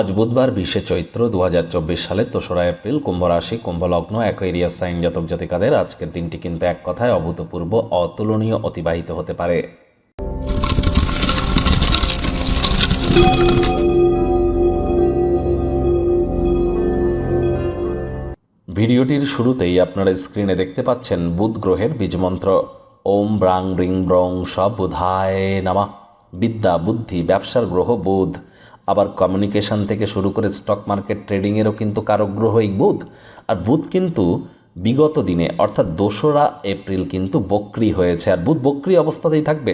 আজ বুধবার বিশে চৈত্র দু হাজার চব্বিশ সালের দোসরা এপ্রিল কুম্ভ রাশি, কুম্ভ লগ্ন, অ্যাকোয়েরিয়াস সাইন জাতক জাতিকাদের আজকের দিনটি কিন্তু এক কথায় অভূতপূর্ব, অতুলনীয়, অতিবাহিত হতে পারে। ভিডিওটির শুরুতেই আপনারা স্ক্রিনে দেখতে পাচ্ছেন বুধ গ্রহের বীজমন্ত্র। ওম ব্রাং ব্রিং ব্রং সব বুধায় নামা। বিদ্যা, বুদ্ধি, ব্যবসার গ্রহ, বুধ। আবার কমিউনিকেশন থেকে শুরু করে স্টক মার্কেট ট্রেডিংয়েরও কিন্তু কারক গ্রহ এই বুধ। আর বুধ কিন্তু বিগত দিনে, অর্থাৎ দোসরা এপ্রিল কিন্তু বক্রি হয়েছে। আর বুধ বক্রি অবস্থাতেই থাকবে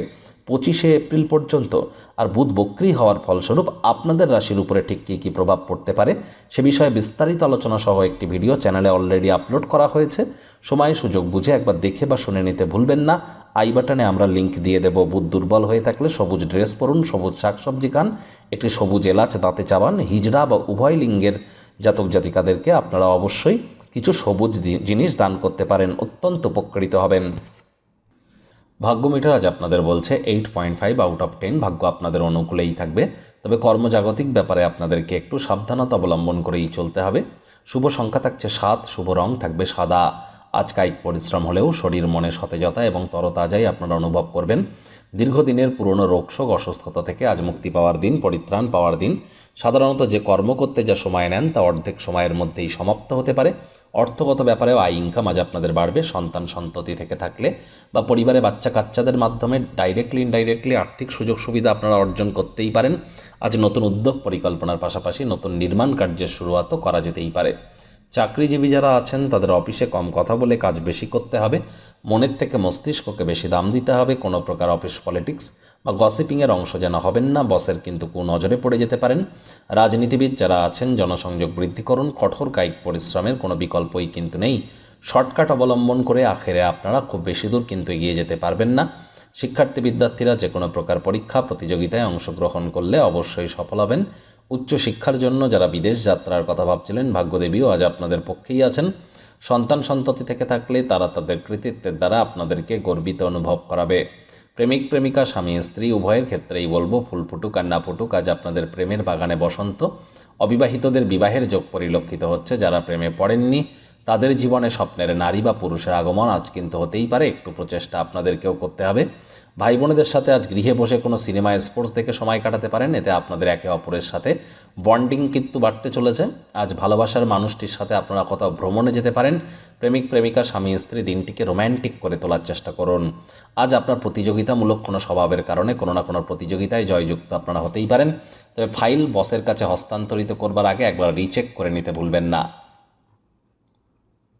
পঁচিশে এপ্রিল পর্যন্ত। আর বুধ বক্রি হওয়ার ফলস্বরূপ আপনাদের রাশির উপরে ঠিক কী কী প্রভাব পড়তে পারে সে বিষয়ে বিস্তারিত আলোচনা সহ একটি ভিডিও চ্যানেলে অলরেডি আপলোড করা হয়েছে। সময় সুযোগ বুঝে একবার দেখে বা শুনে নিতে ভুলবেন না। আই বাটনে আমরা লিংক দিয়ে দেব বুধ দুর্বল হয়ে থাকলে সবুজ ড্রেস পরুন, সবুজ শাকসবজি খান, একটি সবুজ এলাচ, দাঁতে চাবান, হিজড়া বা উভয় লিঙ্গের জাতক জাতিকাদেরকে আপনারা অবশ্যই কিছু সবুজ জিনিস দান করতে পারেন, অত্যন্ত উপকৃত হবেন। ভাগ্য মিটার আজ আপনাদের বলছে eight point five out of ten ভাগ্য আপনাদের অনুকূলেই থাকবে। তবে কর্মজাগতিক ব্যাপারে আপনাদেরকে একটু সাবধানতা অবলম্বন করেই চলতে হবে। শুভ সংখ্যা থাকছে সাত, শুভ রং থাকবে সাদা। আজ কায়িক পরিশ্রম হলেও শরীর, মনে সতেজতা এবং তরতাজাই আপনারা অনুভব করবেন। দীর্ঘদিনের পুরনো রোগশোক অসুস্থতা থেকে আজ মুক্তি পাওয়ার দিন, পরিত্রাণ পাওয়ার দিন। সাধারণত যে কর্ম করতে যা সময় নেন, তা অর্ধেক সময়ের মধ্যেই সমাপ্ত হতে পারে। অর্থগত ব্যাপারেও আয় ইনকাম আজ আপনাদের বাড়বে। সন্তান সন্ততি থেকে থাকলে বা পরিবারে বাচ্চা কাচ্চাদের মাধ্যমে ডাইরেক্টলি ইনডাইরেক্টলি আর্থিক সুযোগ সুবিধা আপনারা অর্জন করতেই পারেন। আজ নতুন উদ্যোগ পরিকল্পনার পাশাপাশি নতুন নির্মাণ কার্যের শুরুয়াতও করা যেতেই পারে। চাকরিজীবী যারা আছেন, তাদের অফিসে কম কথা বলে কাজ বেশি করতে হবে। মনের থেকে মস্তিষ্ককে বেশি দাম দিতে হবে। কোনো প্রকার অফিস পলিটিক্স বা গসিপিংয়ের অংশ যেন হবেন না। বসের কিন্তু কুনজরে পড়ে যেতে পারেন। রাজনীতিবিদ যারা আছেন, জনসংযোগ বৃদ্ধি করুন। কঠোর কায়িক পরিশ্রমের কোনো বিকল্পই কিন্তু নেই। শর্টকাট অবলম্বন করে আখেরে আপনারা খুব বেশি দূর কিন্তু এগিয়ে যেতে পারবেন না। শিক্ষার্থী বিদ্যার্থীরা যে কোনো প্রকার পরীক্ষা, প্রতিযোগিতায় অংশগ্রহণ করলে অবশ্যই সফল হবেন। উচ্চশিক্ষার জন্য যারা বিদেশ যাত্রার কথা ভাবছিলেন, ভাগ্যদেবীও আজ আপনাদের পক্ষেই আছেন। সন্তান সন্ততি থেকে থাকলে তারা তাদের কৃতিত্বের দ্বারা আপনাদেরকে গর্বিত অনুভব করাবে। প্রেমিক, প্রেমিকা, স্বামী, স্ত্রী, উভয়ের ক্ষেত্রেই বলব ফুল ফুটুক আর না ফুটুক আজ আপনাদের প্রেমের বাগানে বসন্ত। অবিবাহিতদের বিবাহের যোগ পরিলক্ষিত হচ্ছে যারা প্রেমে পড়েননি। তাদের জীবনে স্বপ্নের নারী বা পুরুষের আগমন আজ কিন্তু হতেই পারে। একটু প্রচেষ্টা আপনাদেরকেও করতে হবে। ভাই বোনেদের সাথে আজ গৃহে বসে কোনো সিনেমা, স্পোর্টস দেখে সময় কাটাতে পারেন। এতে আপনাদের একে অপরের সাথে বন্ডিং কিন্তু বাড়তে চলেছে। আজ ভালোবাসার মানুষটির সাথে আপনারা কোথাও ভ্রমণে যেতে পারেন। প্রেমিক, প্রেমিকা, স্বামী, স্ত্রী দিনটিকে রোম্যান্টিক করে তোলার চেষ্টা করুন। আজ আপনার প্রতিযোগিতামূলক কোনো স্বভাবের কারণে কোনো না কোনো প্রতিযোগিতায় জয়যুক্ত আপনারা হতেই পারেন। তবে ফাইল বসের কাছে হস্তান্তরিত করবার আগে একবার রিচেক করে নিতে ভুলবেন না।